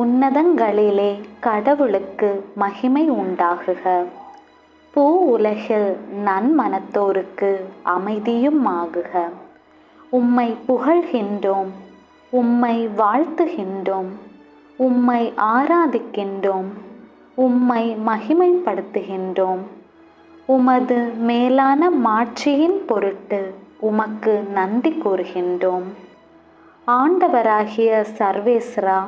உன்னதங்களிலே கடவுளுக்கு மகிமை உண்டாகுக. பூ உலகில் நன்மனத்தோருக்கு அமைதியும் ஆகுக உம்மை புகழ்கின்றோம் உம்மை வாழ்த்துகின்றோம் உம்மை ஆராதிக்கின்றோம் உம்மை மகிமைப்படுத்துகின்றோம். உமது மேலான மாட்சியின் பொருட்டு உமக்கு நன்றி கூறுகின்றோம். ஆண்டவராகிய சர்வேஸ்ரா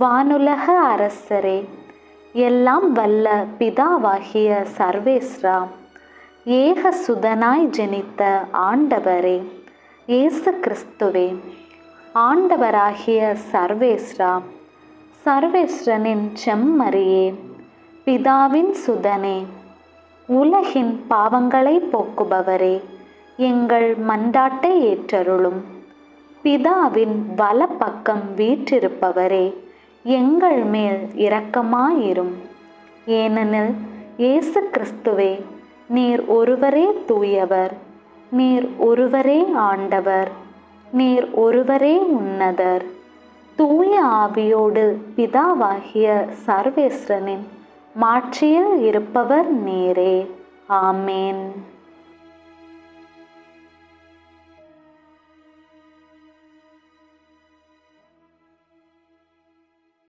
வானுலக அரசரே எல்லாம் வல்ல பிதாவாகிய சர்வேஸ்ரா ஏக சுதனாய் ஜெனித்த ஆண்டவரே இயேசு கிறிஸ்துவே ஆண்டவராகிய சர்வேஸ்ரா சர்வேஸ்வரனின் செம்மறியே பிதாவின் சுதனே உலகின் பாவங்களை போக்குபவரே எங்கள் மண்டாட்டை ஏற்றருளும். பிதாவின் வலப்பக்கம் வீற்றிருப்பவரே எங்கள் மேல் இரக்கமாயிரும். ஏனெனில் இயேசு கிறிஸ்துவே நீர் ஒருவரே தூயவர் நீர் ஒருவரே ஆண்டவர் நீர் ஒருவரே உன்னதர். தூய ஆவியோடு பிதாவாகிய சர்வேஸ்வரனின் மாட்சியில் இருப்பவர் நீரே. ஆமேன்.